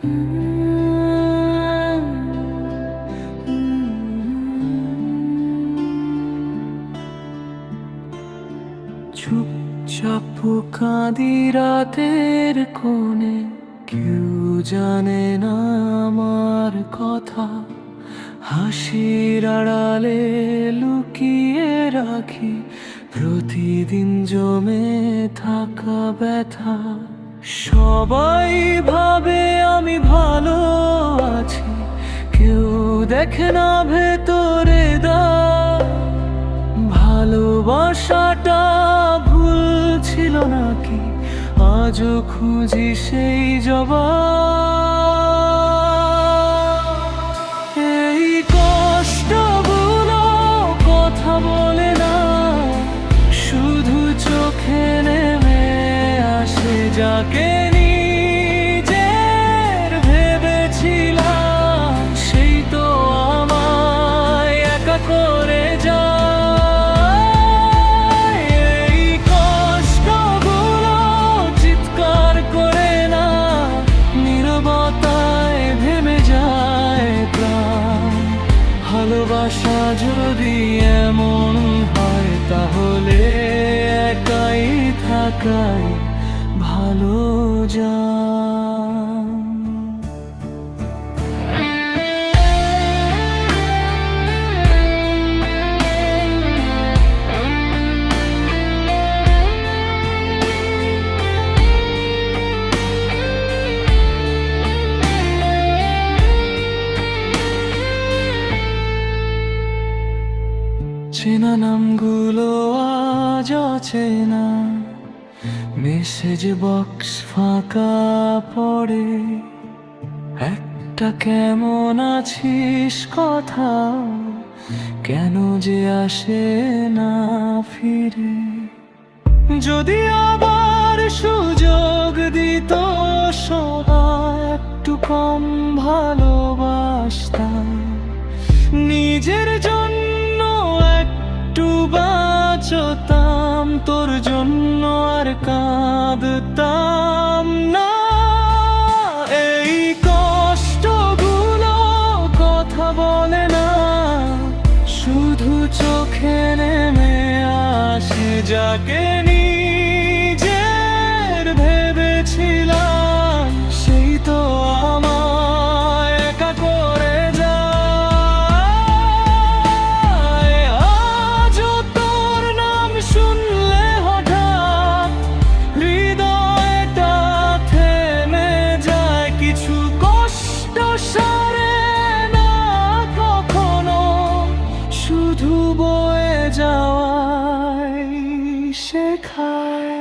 চুপচাপ কাঁদি রাতের কোণে, কেউ জানে না আমার কথা। হাসির আড়ালে লুকিয়ে রাখি, প্রতিদিন জমে থাকা ব্যথা। সবাই ভাবে আমি ভালো আছি। কেউ দেখে না ভেতরে দা। ভালোবাসাটা ভুল ছিল নাকি? আজও খুঁজি সেই জবাব। যাকে নিজের ভেবেছিলাম, সেই তো আমায় একা করে যায়। এই কষ্টগুলো চিৎকার করে না, নীরবতায় ভেবে যায় প্রাণ। ভালোবাসা যদি এমন হয়, তাহলে একাই থাকাই ভালো যায় চেনা নামগুলো আজ অচেনা মেসেজ বক্স ফাঁকা পড়ে। একটা কেমন আছিস কথা? কেন যে আসে না ফিরে। যদি আবার সুযোগ দিত সবাই, একটু কম ভালোবাসতাম। নিজের জন্য একটু বাঁচতাম। তোর জন্য আর কাঁদতাম না। এই কষ্টগুলো কথা বলে না। শুধু চোখে নেমে আসে যাকে 谁开。